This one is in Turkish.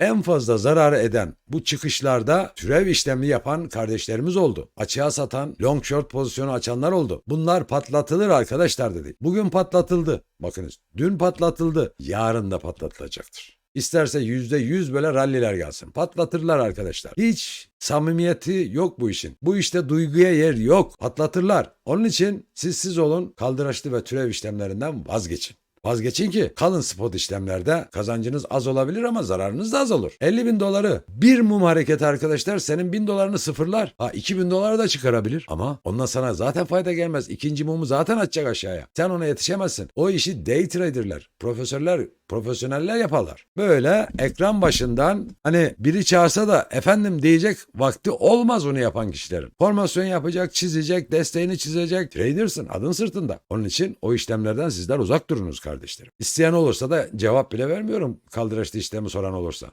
En fazla zarar eden bu çıkışlarda türev işlemi yapan kardeşlerimiz oldu. Açığa satan, long short pozisyonu açanlar oldu. Bunlar patlatılır arkadaşlar dedik. Bugün patlatıldı. Bakınız dün patlatıldı. Yarın da patlatılacaktır. İsterse yüzde yüz böyle ralliler gelsin. Patlatırlar arkadaşlar. Hiç samimiyeti yok bu işin. Bu işte duyguya yer yok. Patlatırlar. Onun için siz siz olun kaldıraçlı ve türev işlemlerinden vazgeçin. Vazgeçin ki kalın spot işlemlerde kazancınız az olabilir ama zararınız da az olur. 50 bin doları bir mum hareketi arkadaşlar senin bin dolarını sıfırlar. Ha 2 bin doları da çıkarabilir ama ondan sana zaten fayda gelmez. İkinci mumu zaten atacak aşağıya. Sen ona yetişemezsin. O işi day traderler, profesörler, profesyoneller yaparlar. Böyle ekran başından hani biri çağırsa da efendim diyecek vakti olmaz onu yapan kişilerin. Formasyon yapacak, çizecek, desteğini çizecek. Tradersın adın sırtında. Onun için o işlemlerden sizler uzak durunuz kardeşlerim. İsteyen olursa da cevap bile vermiyorum kaldıraçlı işlemi soran olursa.